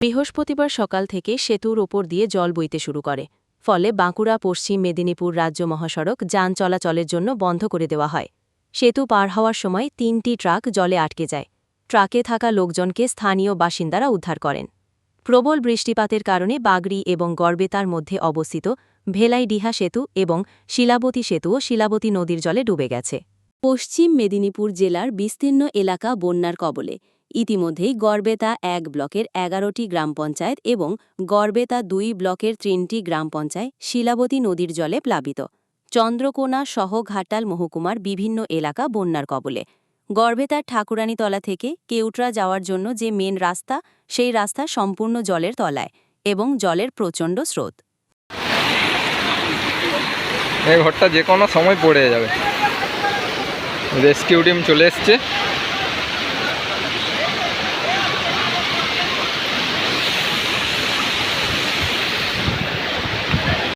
বৃহস্পতিবার সকাল থেকে সেতুর ওপর দিয়ে জল বইতে শুরু করে, ফলে বাঁকুড়া, পশ্চিম মেদিনীপুর রাজ্য মহাসড়ক যান চলাচলের জন্য বন্ধ করে দেওয়া হয়। সেতু পার হওয়ার সময় তিনটি ট্রাক জলে আটকে যায়। ট্রাকে থাকা লোকজনকে স্থানীয় বাসিন্দারা উদ্ধার করেন। প্রবল বৃষ্টিপাতের কারণে বাগড়ি এবং গড়বেতার মধ্যে অবস্থিত ভেলাইডিহা সেতু এবং শিলাবতী সেতুও শিলাবতী নদীর জলে ডুবে গেছে। পশ্চিম মেদিনীপুর জেলার বিস্তীর্ণ এলাকা বন্যার কবলে ইতিমধ্যেই গড়বেতা এক ব্লকের এগারোটি গ্রাম পঞ্চায়েত এবং গড়বেতা দুই ব্লকের তিনটি গ্রাম পঞ্চায়েত শিলাবতী নদীর জলে প্লাবিত। চন্দ্রকোনা সহ ঘাটাল মহকুমার বিভিন্ন এলাকা বন্যার কবলে। গড়বেতার ঠাকুরানীতলা থেকে কেউটরা যাওয়ার জন্য যে মেন রাস্তা, সেই রাস্তা সম্পূর্ণ জলের তলায় এবং জলের প্রচণ্ড স্রোত। ঘরটা যে কোনো সময় পড়ে যাবে। রেস্কিউ টিম চলে এসছে।